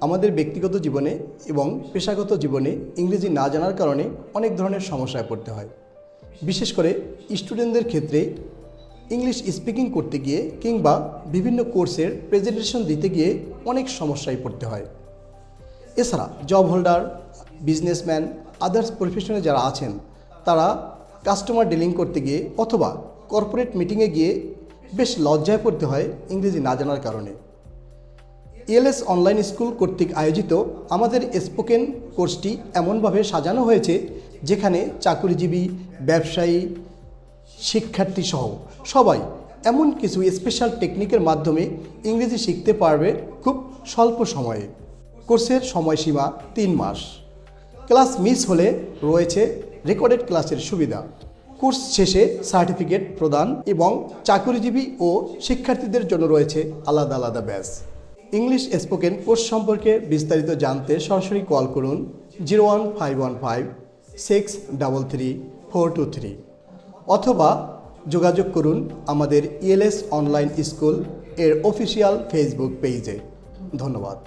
আমাদের ব্যক্তিগত জীবনে এবং পেশাগত জীবনে ইংরেজি না জানার কারণে অনেক ধরনের সমস্যায় পড়তে হয়। বিশেষ করে স্টুডেন্টদের ক্ষেত্রে ইংলিশ স্পিকিং করতে গিয়ে কিংবা বিভিন্ন কোর্সের প্রেজেন্টেশন দিতে গিয়ে অনেক সমস্যায় পড়তে হয়। এছাড়া জব হোল্ডার, বিজনেসম্যান, আদার্স প্রফেশনে যারা আছেন, তারা কাস্টমার ডিলিং করতে গিয়ে অথবা কর্পোরেট মিটিংয়ে গিয়ে বেশ লজ্জায় পড়তে হয় ইংরেজি না জানার কারণে। ইএলএস অনলাইন স্কুল কর্তৃক আয়োজিত আমাদের স্পোকেন কোর্সটি এমনভাবে সাজানো হয়েছে যেখানে চাকরিজীবী, ব্যবসায়ী শিক্ষার্থী সহ সবাই এমন কিছু স্পেশাল টেকনিকের মাধ্যমে ইংরেজি শিখতে পারবে খুব স্বল্প সময়ে। কোর্সের সময়সীমা তিন মাস। ক্লাস মিস হলে রয়েছে রেকর্ডেড ক্লাসের সুবিধা। কোর্স শেষে সার্টিফিকেট প্রদান এবং চাকরিজীবী ও শিক্ষার্থীদের জন্য রয়েছে আলাদা আলাদা ব্যাচ। ইংলিশ স্পোকেন কোর্স সম্পর্কে বিস্তারিত জানতে সরাসরি কল করুন zero one five one five six double three four two three অথবা যোগাযোগ করুন আমাদের ইএলএস অনলাইন স্কুলের অফিসিয়াল ফেসবুক পেজে ধন্যবাদ।